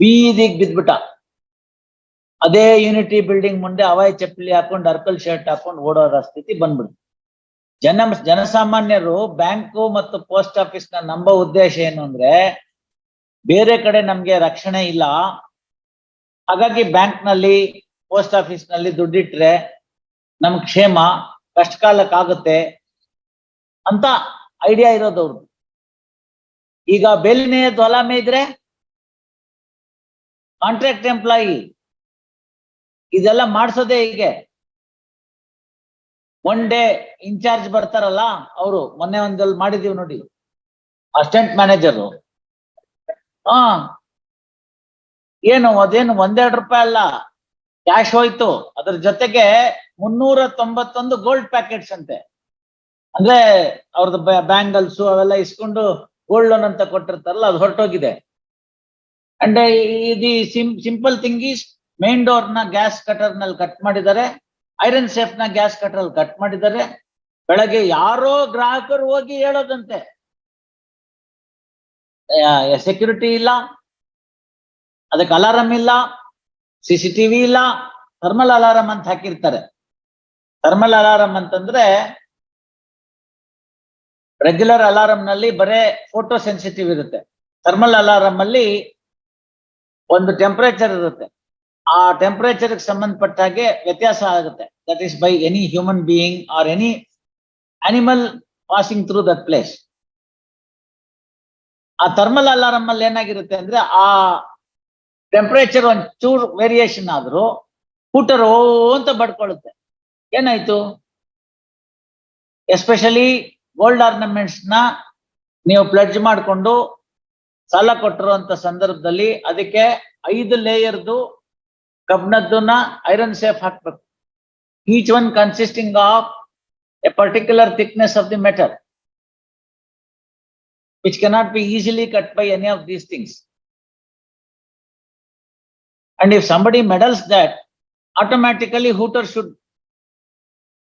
ಬೀದಿಗ್ ಬಿದ್ಬಿಟ್ಟ. ಅದೇ unity building ಮುಂದೆ ಅವಾಯ್ ಚಪ್ಪಲಿ ಹಾಕೊಂಡು ಅರ್ಕಲ್ ಶರ್ಟ್ ಹಾಕೊಂಡು ಓಡೋದ ಸ್ಥಿತಿ ಬಂದ್ಬಿಡ್ತು. ಜನ, ಜನಸಾಮಾನ್ಯರು ಬ್ಯಾಂಕು ಮತ್ತು ಪೋಸ್ಟ್ ಆಫೀಸ್ನ ನಂಬೋ ಉದ್ದೇಶ ಏನು ಅಂದ್ರೆ, ಬೇರೆ ಕಡೆ ನಮ್ಗೆ ರಕ್ಷಣೆ ಇಲ್ಲ. ಹಾಗಾಗಿ ಬ್ಯಾಂಕ್ನಲ್ಲಿ ಪೋಸ್ಟ್ ಆಫೀಸ್ನಲ್ಲಿ ದುಡ್ಡಿಟ್ರೆ ನಮ್ ಕ್ಷೇಮ ಕಷ್ಟ ಕಾಲಕ್ಕಾಗುತ್ತೆ ಅಂತ ಐಡಿಯಾ ಇರೋದು ಅವ್ರದ್ದು ಈಗ ಬೆಲಿನೇ ದ್ವಲಾಮೆ ಇದ್ರೆ ಕಾಂಟ್ರಾಕ್ಟ್ ಎಂಪ್ಲಾಯಿ ಇದೆಲ್ಲ ಮಾಡ್ಸೋದೇ ಹೀಗೆ. ಒನ್ ಡೇ ಇನ್ಚಾರ್ಜ್ ಬರ್ತಾರಲ್ಲ, ಅವರು ಮೊನ್ನೆ ಒಂದಲ್ಲಿ ಮಾಡಿದೀವಿ ನೋಡಿ. ಅಸಿಸ್ಟೆಂಟ್ ಮ್ಯಾನೇಜರು ಹಾ. ಏನು, ಅದೇನು ಒಂದೆರಡು ರೂಪಾಯಿ ಅಲ್ಲ. ಕ್ಯಾಶ್ ಹೋಯ್ತು. ಅದ್ರ ಜೊತೆಗೆ ಮುನ್ನೂರ ತೊಂಬತ್ತೊಂದು ಗೋಲ್ಡ್ ಪ್ಯಾಕೆಟ್ಸ್ ಅಂತೆ. ಅಂದ್ರೆ ಅವ್ರದ್ದು ಬ್ಯಾಂಗಲ್ಸ್ ಅವೆಲ್ಲ ಇಸ್ಕೊಂಡು ಗೋಲ್ಡ್ ಲೋನ್ ಅಂತ ಕೊಟ್ಟಿರ್ತಾರಲ್ಲ, ಅದು ಹೊರಟೋಗಿದೆ. ಅಂಡ್ ಇದು ಸಿಂಪಲ್ ಥಿಂಗ್ ಈಸ್ ಮೇನ್ ಡೋರ್ನ ಗ್ಯಾಸ್ ಕಟರ್ನಲ್ಲಿ ಕಟ್ ಮಾಡಿದ್ದಾರೆ ಐರನ್ ಸೇಫ್ನ ಗ್ಯಾಸ್ ಕಟರ್ ಅಲ್ಲಿ ಕಟ್ ಮಾಡಿದ್ದಾರೆ. ಬೆಳಗ್ಗೆ ಯಾರೋ ಗ್ರಾಹಕರು ಹೋಗಿ ಹೇಳೋದಂತೆ. ಸೆಕ್ಯೂರಿಟಿ ಇಲ್ಲ, ಅದಕ್ಕೆ ಅಲಾರಂ ಇಲ್ಲ ಸಿ ಸಿ ಟಿವಿ ಇಲ್ಲ ಥರ್ಮಲ್ ಅಲಾರಂ ಅಂತ ಹಾಕಿರ್ತಾರೆ. ಥರ್ಮಲ್ ಅಲಾರಂ ಅಂತಂದ್ರೆ ರೆಗ್ಯುಲರ್ ಅಲಾರಂ ನಲ್ಲಿ ಬರೇ ಫೋಟೋ ಸೆನ್ಸಿಟಿವ್ ಇರುತ್ತೆ. ಥರ್ಮಲ್ ಅಲಾರಂ ಅಲ್ಲಿ ಒಂದು ಟೆಂಪರೇಚರ್ ಇರುತ್ತೆ. ಆ ಟೆಂಪರೇಚರ್ ಸಂಬಂಧಪಟ್ಟ ಹಾಗೆ ವ್ಯತ್ಯಾಸ ಆಗುತ್ತೆ. That is by any human being or any animal passing through that place ಆ ಥರ್ಮಲ್ ಅಲಾರಂ ಅಲ್ಲಿ ಏನಾಗಿರುತ್ತೆ ಅಂದ್ರೆ ಆ ಟೆಂಪರೇಚರ್ ಒಂದ್ ವೇರಿಯೇಷನ್ ಆದ್ರೂ ಕೂಟರ್ ಓ ಅಂತ ಬಡ್ಕೊಳ್ಳುತ್ತೆ ಏನಾಯ್ತು? ಎಸ್ಪೆಷಲಿ ಗೋಲ್ಡ್ ಆರ್ನಮೆಂಟ್ಸ್ನ ನೀವು ಪ್ಲಡ್ಜ್ ಮಾಡಿಕೊಂಡು ಸಾಲ ಕೊಟ್ಟಿರುವಂತ ಸಂದರ್ಭದಲ್ಲಿ ಅದಕ್ಕೆ ಐದು ಲೇಯರ್ದು ಕಬ್ಣದ್ದನ್ನ ಐರನ್ ಸೇಫ್ ಹಾಕ್ಬೇಕು. Each one consisting of a particular thickness of the metal which cannot be easily cut by any of these things. And if somebody meddles that automatically hooter should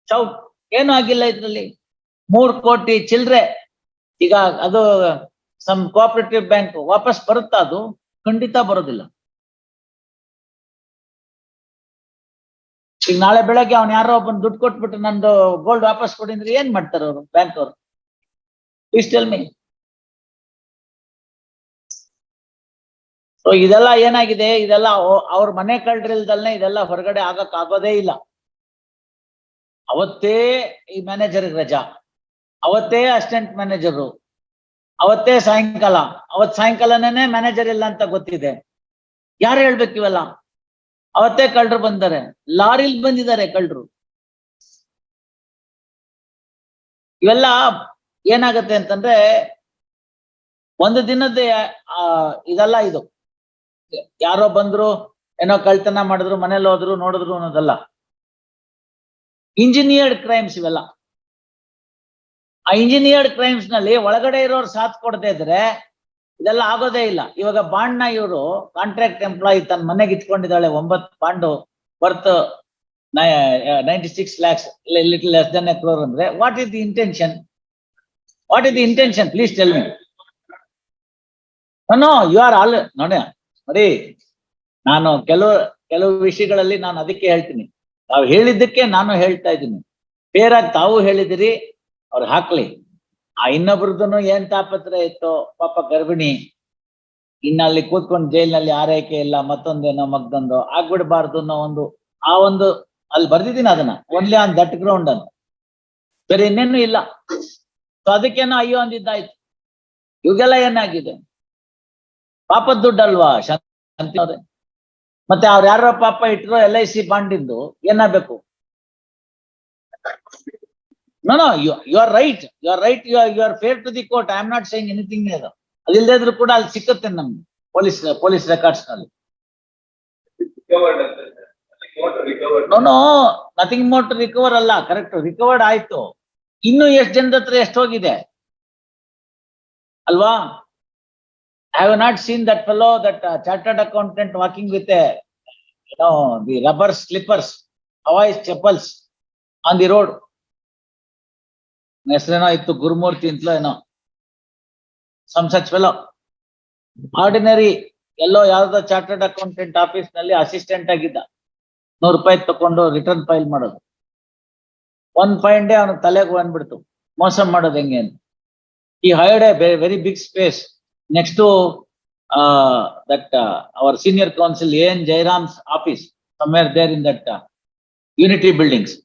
shout ಏನು ಆಗಿಲ್ಲ ಇದರಲ್ಲಿ. ಮೂರು ಕೋಟಿ ಚಿಲ್ರೆ, ಈಗ ಅದು some cooperative bank ವಾಪಸ್ ಬರುತ್ತಾ ಅದು? ಖಂಡಿತ ಬರೋದಿಲ್ಲ ಈಗ ನಾಳೆ ಬೆಳಗ್ಗೆ ಅವ್ನು ಯಾರೋ ಒಬ್ಬನ್ ದುಡ್ಡು ಕೊಟ್ಬಿಟ್ಟು ನಂದು ಗೋಲ್ಡ್ ವಾಪಸ್ ಕೊಡಿ ಅಂದ್ರೆ ಏನ್ ಮಾಡ್ತಾರೆ ಅವರು ಬ್ಯಾಂಕ್ ಅವರು? ಪ್ಲೀಸ್ ಟೆಲ್ ಮೀ ಸೊ ಇದೆಲ್ಲ ಏನಾಗಿದೆ? ಇದೆಲ್ಲ ಅವ್- ಅವ್ರ ಮನೆ ಕಳ್ರಿಲ್ದಲ್ನೇ ಇದೆಲ್ಲ ಹೊರಗಡೆ ಆಗಕ್ ಆಗೋದೇ ಇಲ್ಲ. ಅವತ್ತೇ ಈ ಮ್ಯಾನೇಜರ್ ರಜಾ. ಅವತ್ತೇ ಅಸಿಸ್ಟೆಂಟ್ ಮ್ಯಾನೇಜರು ಅವತ್ತೇ ಸಾಯಂಕಾಲ. ಅವತ್ ಸಾಯಂಕಾಲನೇ ಮ್ಯಾನೇಜರ್ ಇಲ್ಲ ಅಂತ ಗೊತ್ತಿದೆ. ಯಾರು ಹೇಳ್ಬೇಕು ಇವೆಲ್ಲ? ಅವತ್ತೇ ಕಳ್ಳರು ಬಂದಾರೆ ಲಾರಿಲ್ ಬಂದಿದ್ದಾರೆ ಕಳ್ಳರು. ಇವೆಲ್ಲ ಏನಾಗತ್ತೆ ಅಂತಂದ್ರೆ ಒಂದು ದಿನದ ಇದೆಲ್ಲ ಇದು. ಯಾರೋ ಬಂದ್ರು, ಏನೋ ಕಳ್ತನ ಮಾಡಿದ್ರು, ಮನೇಲಿ ಹೋದ್ರು, ನೋಡಿದ್ರು ಅನ್ನೋದಲ್ಲ. ಇಂಜಿನಿಯರ್ಡ್ ಕ್ರೈಮ್ಸ್ ಇವೆಲ್ಲ. ಇಂಜಿನಿಯರ್ಡ್ ಕ್ರೈಮ್ಸ್ನಲ್ಲಿ ಒಳಗಡೆ ಇರೋರು ಸಾಥ್ ಕೊಡದೇ ಇದ್ರೆ ಇದೆಲ್ಲ ಆಗೋದೇ ಇಲ್ಲ. ಇವಾಗ ಬಾಂಡ್ನ ಇವರು ಕಾಂಟ್ರಾಕ್ಟ್ ಎಂಪ್ಲಾಯಿ ತನ್ನ ಮನೆಗೆ ಇಟ್ಕೊಂಡಿದ್ದಾಳೆ, ಒಂಬತ್ತು bond worth ninety six lakhs little less than a crore ಅಂದ್ರೆ what is the intention what is the intention please tell me no you are all ನೋಡಿ ನೋಡಿ, ನಾನು ಕೆಲವು ಕೆಲವು ವಿಷಯಗಳಲ್ಲಿ ನಾನು ಅದಕ್ಕೆ ಹೇಳ್ತೀನಿ. ತಾವು ಹೇಳಿದ್ದಕ್ಕೆ ನಾನು ಹೇಳ್ತಾ ಇದ್ದೀನಿ. ಫೇರ್ ತಾವು ಹೇಳಿದಿರಿ ಅವ್ರು ಹಾಕ್ಲಿ. ಆ ಇನ್ನೊಬ್ರದ್ದು ಏನ್ ತಾಪತ್ರ ಇತ್ತು, ಪಾಪ ಗರ್ಭಿಣಿ. ಇನ್ನಲ್ಲಿ ಕೂತ್ಕೊಂಡು ಜೈಲಿನಲ್ಲಿ ಆರೈಕೆ ಇಲ್ಲ, ಮತ್ತೊಂದೇನೋ ಮಗ್ದೊಂದು ಆಗ್ಬಿಡ್ಬಾರ್ದು ಅನ್ನೋ ಒಂದು, ಆ ಒಂದು, ಅಲ್ಲಿ ಬರ್ದಿದ್ದೀನಿ ಅದನ್ನ. ಓನ್ಲಿ ಆನ್ ದಟ್ ಗ್ರೌಂಡ್ ಅಂತ ಬೇರೆ ಇನ್ನೇನು ಇಲ್ಲ. ಸೊ ಅದಕ್ಕೇನೋ ಅಯ್ಯೋ ಅಂದಿದ್ದಾಯ್ತು. ಇವಾಗೆಲ್ಲ ಏನಾಗಿದೆ? ಪಾಪದ ದುಡ್ಡಲ್ವಾ? ಶಾಂತಿ ಮತ್ತೆ ಅವ್ರು ಯಾರೋ ಪಾಪ ಇಟ್ಟರು ಎಲ್ ಐ ಸಿ ಬಾಂಡಿಂದು ಏನಾಗಬೇಕು no no you you are right you are right you are you are fair to the court I am not saying anything ಅದಿಲ್ಲದೆ ಇದ್ರು ಕೂಡ ಅಲ್ಲಿ ಸಿಕ್ಕತ್ತೆ ನಮ್ಗೆ police police ರೆಕಾರ್ಡ್ಸ್ನಲ್ಲಿ. No no nothing more to recover ಅಲ್ಲ. Correct recovered ಆಯ್ತು. ಇನ್ನು ಎಷ್ಟು ಜನದ ಹತ್ರ ಎಷ್ಟು ಹೋಗಿದೆ? ಅಲ್ವಾ? I have not seen that fellow that chartered accountant walking with the rubber slippers hawai chappals on the road ಹೆಸರೇನೋ ಇತ್ತು ಗುರುಮೂರ್ತಿ ಅಂತಲೋ ಏನೋ ಸಮ್ ಸಚ್ ಫೆಲೋ ಆರ್ಡಿನರಿ ಎಲ್ಲೋ ಯಾವ್ದೋ ಚಾರ್ಟರ್ಡ್ ಅಕೌಂಟೆಂಟ್ ಆಫೀಸ್ನಲ್ಲಿ ಅಸಿಸ್ಟೆಂಟ್ ಆಗಿದ್ದ. ನೂರು ರೂಪಾಯಿ ತಕೊಂಡು ರಿಟರ್ನ್ ಫೈಲ್ ಮಾಡೋದು. ಒನ್ ಫೈವ್ ಡೇ ಅವನ ತಲೆಗೆ ಬಂದ್ಬಿಡ್ತು. ಮೋಸ ಮಾಡೋದು ಹೆಂಗೆ ಅಂತ. He had a very big space next that our senior counsel N Jairam's office somewhere there in that Unity Buildings.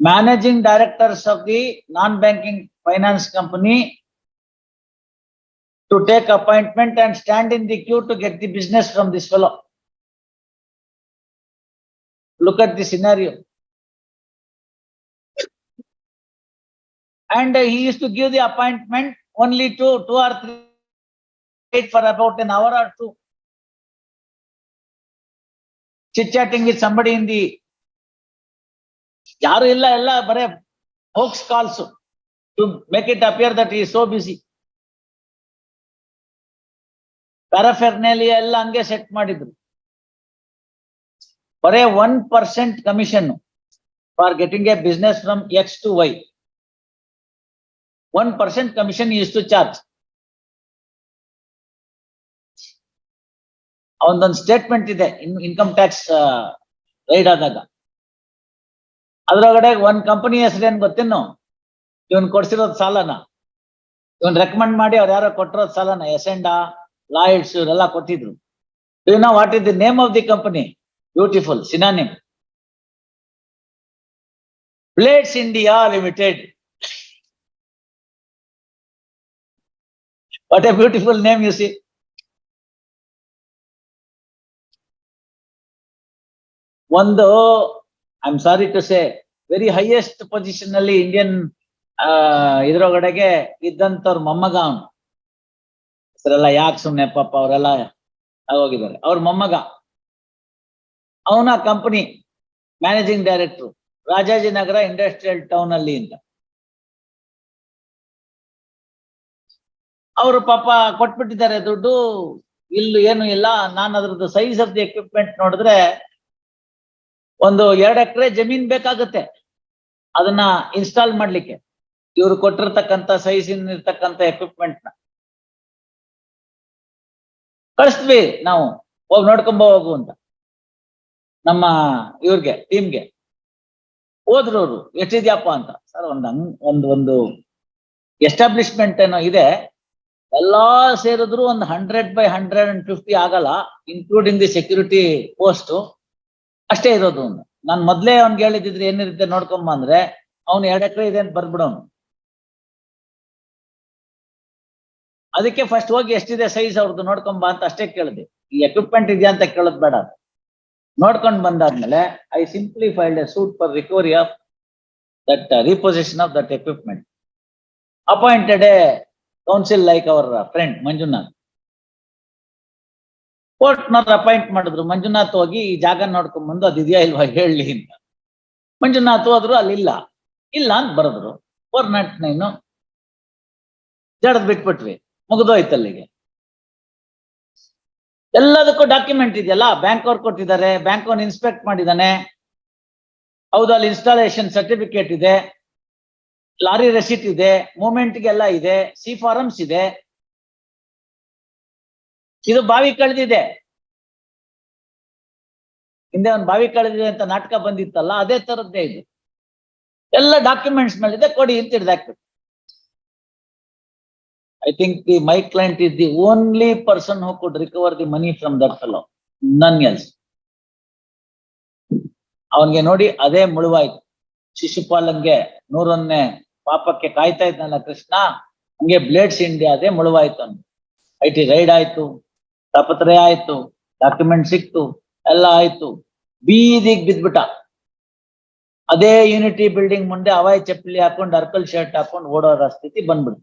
Managing directors of the non-banking finance company to take appointment and stand in the queue to get the business from this fellow. Look at the scenario. And he used to give the appointment only to two or three wait for about an hour or two. chit chatting with somebody in the ಯಾರು ಇಲ್ಲ ಎಲ್ಲ ಬರೇ hoax calls to make it appear that ಈ so busy paraphernalia ಎಲ್ಲ ಹಂಗೆ set ಮಾಡಿದ್ರು. ಬರೇ one percent commission for getting a business from X to Y one percent commission is to charge ಅವನದೊಂದು statement ಇದೆ, ಇನ್ ಇನ್ಕಮ್ ಟ್ಯಾಕ್ಸ್ ರೈಡ್ ಆದಾಗ. ಅದ್ರೊಳಗಡೆ ಒಂದ್ company ಹೆಸರೇನ್ ಗೊತ್ತೇನು? ಇವನ್ ಕೊಡ್ಸಿರೋದ್ ಸಾಲನ. ಇವನ್ ರೆಕಮೆಂಡ್ ಮಾಡಿ ಅವ್ರು ಯಾರೋ ಕೊಟ್ಟಿರೋದ್ ಸಾಲನ ಎಸೆಂಡಾ ಲಾಯ್ಡ್ಸ್ ಇವರೆಲ್ಲ ಕೊಟ್ಟಿದ್ರು. You what is the name of the company beautiful synonym plates India limited what a beautiful name you see ಒಂದು I am sorry to say very highest position ಅಲ್ಲಿ ಇಂಡಿಯನ್ ಇದ್ರೊಳಗಡೆಗೆ ಇದ್ದಂತವ್ರ ಮೊಮ್ಮಗ ಅವನು. ಹೆಸರೆಲ್ಲ ಯಾಕೆ ಸುಮ್ಮನೆ ಪಾಪ ಅವರೆಲ್ಲ ಹೋಗಿದ್ದಾರೆ. ಅವ್ರ ಮೊಮ್ಮಗ. ಅವನ company managing director Rajajinagar industrial town ಅಲ್ಲಿ ಅಂತ. ಅವರು ಪಾಪ ಕೊಟ್ಬಿಟ್ಟಿದ್ದಾರೆ ದುಡ್ಡು. ಇಲ್ಲೂ ಏನು ಇಲ್ಲ. ನಾನು ಅದ್ರದ್ದು ಸೈಜ್ ಆಫ್ ದಿ ಎಕ್ವಿಪ್ಮೆಂಟ್ ನೋಡಿದ್ರೆ ಒಂದು ಎರಡು ಎಕರೆ ಜಮೀನ್ ಬೇಕಾಗುತ್ತೆ. ಅದನ್ನ ಇನ್ಸ್ಟಾಲ್ ಮಾಡ್ಲಿಕ್ಕೆ. ಇವ್ರು ಕೊಟ್ಟಿರ್ತಕ್ಕಂತ ಸೈಜ್ ಇರ್ತಕ್ಕಂತ ಎಕ್ವಿಪ್ಮೆಂಟ್ನ. ಕಳಿಸ್ತೀವಿ ನಾವು. ಹೋಗಿ ನೋಡ್ಕೊಂಬ ಹೋಗು ಅಂತ. ನಮ್ಮ ಇವ್ರಿಗೆ ಟೀಮ್ಗೆ ಹೋದ್ರು ಅವರು ಎಷ್ಟಿದ್ಯಪ್ಪ ಅಂತ. ಸರ್, ಒಂದು ಹಂಗ್, ಒಂದ್, ಒಂದು ಎಸ್ಟಾಬ್ಲಿಷ್ಮೆಂಟ್ ಏನೋ ಇದೆ. ಎಲ್ಲಾ ಸೇರಿದ್ರು ಒಂದು hundred by hundred and fifty ಆಗಲ್ಲ ಇನ್ಕ್ಲೂಡಿಂಗ್ ದಿ ಸೆಕ್ಯೂರಿಟಿ ಪೋಸ್ಟ್ ಅಷ್ಟೇ ಇರೋದು ಅವ್ನು. ನಾನ್ ಮೊದ್ಲೇ ಅವ್ನ್ಗೆ ಹೇಳಿದ್ರೆ ಏನಿರುತ್ತೆ ನೋಡ್ಕೊಂಬ ಅಂದ್ರೆ, ಅವ್ನು ಎರಡ್ ಎಕರೆ ಇದೆ ಅಂತ ಬರ್ಬಿಡೋನು ಅದಕ್ಕೆ ಫಸ್ಟ್ ಹೋಗಿ ಎಷ್ಟಿದೆ ಸೈಜ್ ಅವ್ರದ್ದು ನೋಡ್ಕೊಂಬ ಅಂತ ಅಷ್ಟೇ ಕೇಳಿದೆ. ಈ ಎಕ್ವಿಪ್ಮೆಂಟ್ ಇದೆಯಾ ಅಂತ ಕೇಳೋದ್ ಬೇಡ. ನೋಡ್ಕೊಂಡ್ ಬಂದಾದ್ಮೇಲೆ I simply filed a suit for recovery of that repossession of that equipment appointed a counsel like our friend Manjunath ಕೋರ್ಟ್ನವ್ರು appoint ಮಾಡಿದ್ರು. ಮಂಜುನಾಥ್ ಹೋಗಿ ಈ ಜಾಗ ನೋಡ್ಕೊಂಡ್ ಬಂದು ಅದಿದೆಯಾ ಇಲ್ವಾ ಹೇಳಿ ಅಂತ. ಮಂಜುನಾಥ್ ಹೋದ್ರು ಅಲ್ಲಿ ಇಲ್ಲ. ಇಲ್ಲ ಅಂತ ಬರೆದ್ರು. ಫೋರ್ ನಾಟ್ ನೈನು ಜಡದ್ ಬಿಟ್ಬಿಟ್ವಿ. ಮುಗಿದೋಯ್ತು ಅಲ್ಲಿಗೆ. ಎಲ್ಲದಕ್ಕೂ ಡಾಕ್ಯುಮೆಂಟ್ ಇದೆಯಲ್ಲ? ಬ್ಯಾಂಕ್ ಅವ್ರು ಕೊಟ್ಟಿದ್ದಾರೆ. ಬ್ಯಾಂಕ್ ಅವ್ನು ಇನ್ಸ್ಪೆಕ್ಟ್ ಮಾಡಿದ್ದಾನೆ ಹೌದು, ಅಲ್ಲಿ ಇನ್ಸ್ಟಾಲೇಷನ್ ಸರ್ಟಿಫಿಕೇಟ್ ಇದೆ. ಲಾರಿ ರೆಸಿಟ್ ಇದೆ. ಮೂಮೆಂಟ್ಗೆಲ್ಲ ಇದೆ. ಸಿ ಫಾರಮ್ಸ್ ಇದೆ. ಇದು ಬಾವಿ ಕಳೆದಿದೆ. ಹಿಂದೆ ಒಂದು ಬಾವಿ ಕಳೆದಿದೆ ಅಂತ ನಾಟಕ ಬಂದಿತ್ತಲ್ಲ, ಅದೇ ತರದ್ದೇ ಇದು. ಎಲ್ಲ ಡಾಕ್ಯುಮೆಂಟ್ಸ್ ಮೇಲಿದೆ, ಕೊಡಿ ಅಂತ ಹಿಡ್ದಾಕ್ಬೇಕು I think the my client is the only person who could recover the money from that fellow none else ಅವನ್ಗೆ ನೋಡಿ ಅದೇ ಮುಳುವಾಯ್ತು. ಶಿಶುಪಾಲನ್ಗೆ ನೂರೊನ್ನೇ ಪಾಪಕ್ಕೆ ಕಾಯ್ತಾ ಇದ್ನಲ್ಲ ಕೃಷ್ಣ, ಹಂಗೆ ಬ್ಲೇಡ್ಸ್ ಇಂಡಿಯಾ ಅದೇ ಮುಳುವಾಯ್ತು ಅವನು ಐ ಟಿ ರೈಡ್ ಆಯ್ತು. ತಾಪತ್ರೆ ಆಯ್ತು ಡಾಕ್ಯುಮೆಂಟ್ ಸಿಕ್ತು, ಎಲ್ಲ ಆಯ್ತು. ಬೀದಿಗೆ ಬಿದ್ಬಿಟ್ಟ. ಅದೇ ಯೂನಿಟಿ ಬಿಲ್ಡಿಂಗ್ ಮುಂದೆ ಅವಾಯ್ ಚಪ್ಪಲಿ ಹಾಕೊಂಡು ಅರ್ಕಲ್ ಶರ್ಟ್ ಹಾಕೊಂಡು ಓಡೋ ಸ್ಥಿತಿ ಬಂದ್ಬಿಡ್ತು.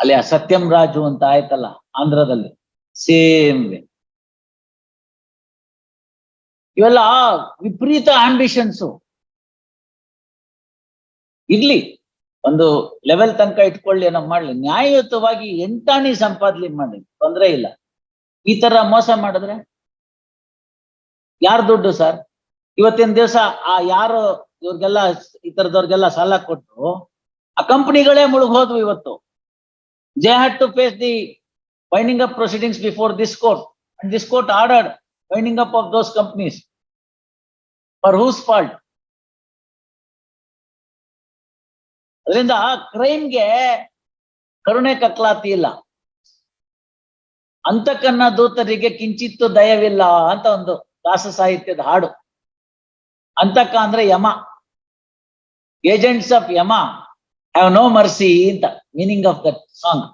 ಅಲ್ಲಿ ಅಸತ್ಯಂ ಸತ್ಯಂ ರಾಜು ಅಂತ ಆಯ್ತಲ್ಲ ಆಂಧ್ರದಲ್ಲಿ ಸೇಮ್ ವೇ ಇವೆಲ್ಲ ವಿಪರೀತ ಆಂಬಿಷನ್ಸು ಇರ್ಲಿ. ಒಂದು ಲೆವೆಲ್ ತನಕ ಇಟ್ಕೊಳ್ಳಿ ಏನೋ ಮಾಡ್ಲಿ. ನ್ಯಾಯಯುತವಾಗಿ ಎಂಟಾಣಿ ಸಂಪಾದನೆ ಮಾಡಿ ತೊಂದರೆ ಇಲ್ಲ. ಈ ತರ ಮೋಸ ಮಾಡಿದ್ರೆ ಯಾರ್ ದುಡ್ಡು ಸರ್? ಇವತ್ತಿನ ದಿವಸ ಆ ಯಾರು ಇವ್ರಿಗೆಲ್ಲ ಈ ತರದವ್ರಿಗೆಲ್ಲ ಸಾಲ ಕೊಟ್ಟು ಆ ಕಂಪನಿಗಳೇ ಮುಳುಗೋದ್ವು ಇವತ್ತು. They had to face the winding up proceedings before this court and this court ordered winding up of those companies for whose fault? ಅದರಿಂದ ಕ್ರೈಮ್ಗೆ ಕರುಣೆ ಕಕ್ಲಾತಿ ಇಲ್ಲ. ಅಂತಕನ್ನ ದೂತರಿಗೆ ಕಿಂಚಿತ್ತು ದಯವಿಲ್ಲ ಅಂತ ಒಂದು ದಾಸ ಸಾಹಿತ್ಯದ ಹಾಡು. ಅಂತಕ ಅಂದ್ರೆ Yama. Agents of Yama have no mercy ಅಂತ, ಮೀನಿಂಗ್ ಆಫ್ ದಟ್ ಸಾಂಗ್.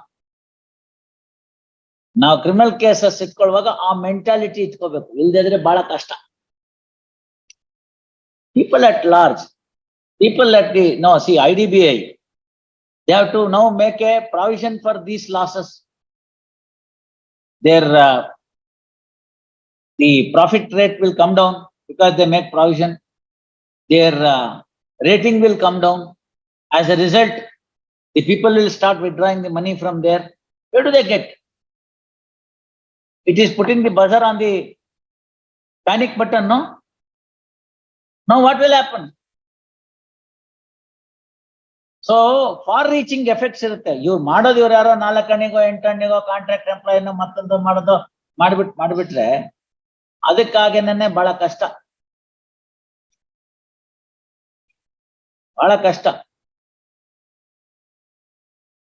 ನಾವು ಕ್ರಿಮಿನಲ್ ಕೇಸಸ್ ಇಟ್ಕೊಳ್ಳುವಾಗ ಆ ಮೆಂಟಾಲಿಟಿ ಇಟ್ಕೋಬೇಕು. ಇಲ್ದಿದ್ರೆ ಬಹಳ ಕಷ್ಟ. People at large people at the no see idbi they have to now make a provision for these losses. Their uh, the profit rate will come down because they make provision. Their uh, rating will come down. As a result the people will start withdrawing the money from there. Where do they get? It is putting the buzzer on the panic button no? Now what will happen? So far reaching effects ಇರುತ್ತೆ. ಇವ್ರು ಮಾಡೋದು ಇವ್ರು ಯಾರೋ ನಾಲ್ಕಣಿಗೋ ಎಂಟಣಿಗೋ contract ಎಂಪ್ಲಾಯಿನೋ ಮತ್ತೊಂದು ಮಾಡೋದು ಮಾಡ್ಬಿಟ್, ಮಾಡ್ಬಿಟ್ರೆ ಅದಕ್ಕಾಗೇನೆ ಬಹಳ ಕಷ್ಟ. ಬಹಳ ಕಷ್ಟ.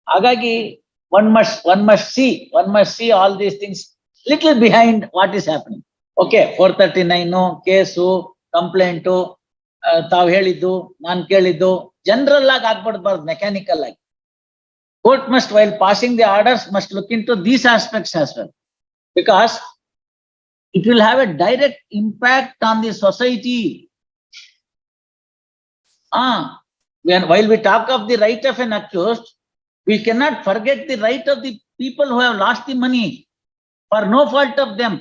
ಹಾಗಾಗಿ one must one must see one must see all these things little behind what is happening okay four thirty nine case complaint ತಾವು ಹೇಳಿದ್ದು, ನಾನ್ ಕೇಳಿದ್ದು ಜನರಲ್ ಆಗಿ ಆಗ್ಬಿಡ್ಬಾರ್ದು ಮೆಕ್ಯಾನಿಕಲ್ ಆಗಿ. Court must while passing the orders must look into these aspects as well because it will have a direct impact on the society ಆ while we talk of the right of an accused we cannot forget the right of the people who have lost the money for no fault of them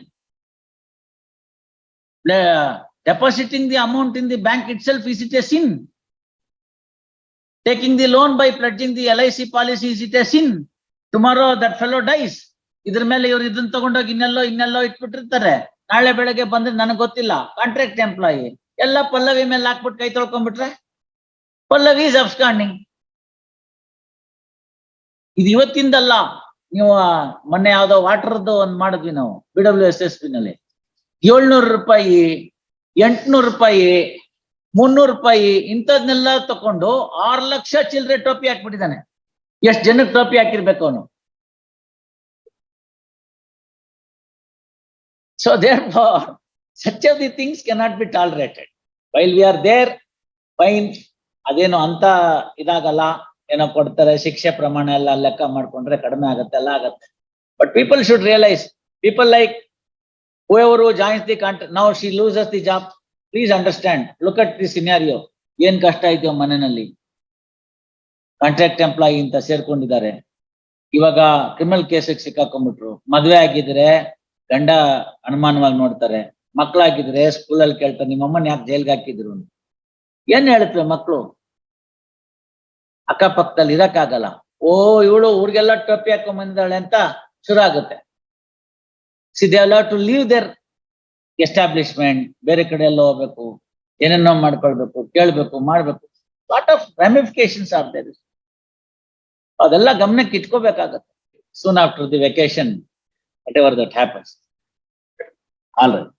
depositing the amount in the bank itself, is it a sin? Taking the loan by pledging the LIC policy, is it a sin? Tomorrow that fellow dies. ಇದ್ರ ಮೇಲೆ ಇವ್ರು ಇದನ್ನ ತಗೊಂಡೋಗಿ ಇನ್ನೆಲ್ಲೋ ಇನ್ನೆಲ್ಲೋ ಇಟ್ಬಿಟ್ಟಿರ್ತಾರೆ. ನಾಳೆ ಬೆಳಗ್ಗೆ ಬಂದ್ರೆ ನನಗೆ ಗೊತ್ತಿಲ್ಲ. ಕಾಂಟ್ರಾಕ್ಟ್ ಎಂಪ್ಲಾಯಿ ಎಲ್ಲ ಪಲ್ಲವಿ ಮೇಲೆ ಹಾಕ್ಬಿಟ್ಟು ಕೈ ತೊಳ್ಕೊಂಡ್ಬಿಟ್ರೆ? ಪಲ್ಲವಿ ಇಸ್ ಅಬ್ಸ್ಕಾಂಡಿಂಗ್ ಇದು ಇವತ್ತಿಂದಲ್ಲ. ನೀವು ಮೊನ್ನೆ ಯಾವ್ದೋ ವಾಟರ್ದು ಒಂದ್ ಮಾಡಿದ್ವಿ ನಾವು B W S S P ಏಳ್ನೂರು ರೂಪಾಯಿ ಎಂಟ್ನೂರು ರೂಪಾಯಿ, ಮುನ್ನೂರು ರೂಪಾಯಿ, ಇಂಥದ್ನೆಲ್ಲ ತಕೊಂಡು ಆರು ಲಕ್ಷ ಚಿಲ್ಲರೆ ಟೋಪಿ ಹಾಕ್ಬಿಟ್ಟಿದ್ದಾನೆ. ಎಷ್ಟು ಜನಕ್ಕೆ ಟೋಪಿ ಹಾಕಿರ್ಬೇಕು ಅವನು? So there such of the things cannot be tolerated while we are there fine ಅದೇನು ಅಂತ ಇದಾಗಲ್ಲ. ಏನೋ ಕೊಡ್ತಾರೆ, ಶಿಕ್ಷೆ ಪ್ರಮಾಣ ಎಲ್ಲ ಲೆಕ್ಕ ಮಾಡ್ಕೊಂಡ್ರೆ ಕಡಿಮೆ ಆಗತ್ತೆ, ಎಲ್ಲ ಆಗತ್ತೆ. But people should realise people like whoever who joins the contract, now she loses the job, please understand, look at the scenario. ಏನ್ ಕಷ್ಟ ಇದೆಯೋ ಮನೆಯಲ್ಲಿ? ಕಾಂಟ್ರಾಕ್ಟ್ ಎಂಪ್ಲಾಯಿ ಅಂತ ಸೇರ್ಕೊಂಡಿದ್ದಾರೆ. ಇವಾಗ ಕ್ರಿಮಿನಲ್ ಕೇಸಿಗೆ ಸಿಕ್ಕಾಕೊಂಡ್ಬಿಟ್ರು. ಮದ್ವೆ ಆಗಿದ್ರೆ ಗಂಡ ಅನುಮಾನವಾಗಿ ನೋಡ್ತಾರೆ. ಮಕ್ಳಾಗಿದ್ರೆ ಸ್ಕೂಲಲ್ಲಿ ಕೇಳ್ತಾರೆ ನಿಮ್ಮಮ್ಮನ್ ಯಾಕೆ ಜೈಲ್ಗೆ ಹಾಕಿದ್ರು. ಏನ್ ಹೇಳುತ್ತವೆ ಮಕ್ಕಳು ಅಕ್ಕಪಕ್ಕದಲ್ಲಿ ಇರಕ್ಕಾಗಲ್ಲ. ಓ ಇವಳು ಊರಿಗೆಲ್ಲ ಟೊಪ್ಪಿ ಹಾಕೊಂಡ್ ಬಂದಿದ್ದಾಳೆ ಅಂತ ಶುರು ಆಗುತ್ತೆ. See they to leave their establishment ಬೇರೆ ಕಡೆ ಎಲ್ಲ ಹೋಗ್ಬೇಕು, ಏನೇನೋ ಮಾಡ್ಕೊಳ್ಬೇಕು, ಕೇಳ್ಬೇಕು, ಮಾಡ್ಬೇಕು. Lot of ramifications of their ಅದೆಲ್ಲ ಗಮನಕ್ಕೆ ಇಟ್ಕೋಬೇಕಾಗತ್ತೆ. Soon after the vacation whatever that happens all right